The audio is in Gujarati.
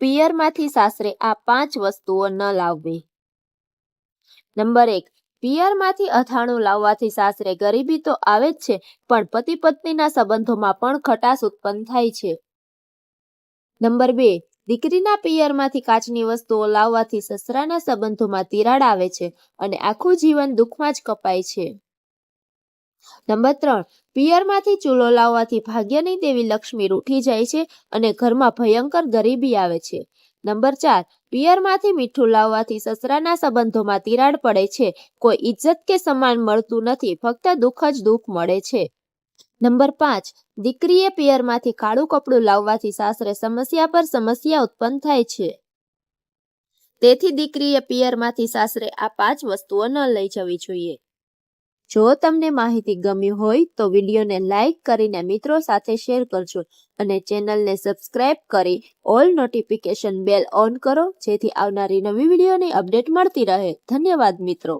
પિયરમાંથી સાસરે આ પાંચ વસ્તુઓ ન લાવવી. નંબર એક, પિયરમાંથી અથાણું લાવવાથી સાસરે ગરીબી તો આવે જ છે, પણ પતિ પત્નીના સંબંધોમાં પણ ખટાશ ઉત્પન્ન થાય છે. નંબર બે, દીકરીના પિયરમાંથી કાચની વસ્તુઓ લાવવાથી સસરાના સંબંધોમાં તિરાડ આવે છે અને આખું જીવન દુઃખમાં જ કપાય છે. નંબર ત્રણ, પિયરમાંથી ચૂલો લાવવાથી ભાગ્યની દેવી લક્ષ્મી રૂઠી જાય છે અને ઘરમાં ભયંકર ગરીબી આવે છે. નંબર ચાર, પિયરમાંથી મીઠું લાવવાથી સસરાના સંબંધોમાં તિરાડ પડે છે. કોઈ ઇજ્જત કે સન્માન મળતું નથી, ફક્ત દુઃખ જ દુઃખ મળે છે. નંબર પાંચ, દીકરીએ પિયરમાંથી કાળું કપડું લાવવાથી સાસરે સમસ્યા પર સમસ્યા ઉત્પન્ન થાય છે. તેથી દીકરીએ પિયરમાંથી સાસરે આ પાંચ વસ્તુઓ ન લઈ જવી જોઈએ. જો તમને માહિતી ગમી હોય તો વિડીયોને લાઇક કરીને મિત્રો સાથે શેર કરજો અને ચેનલને સબસ્ક્રાઇબ કરી ઓલ નોટિફિકેશન બેલ ઓન કરો જેથી આવનારી નવી વિડીયોની અપડેટ મળતી રહે. ધન્યવાદ મિત્રો.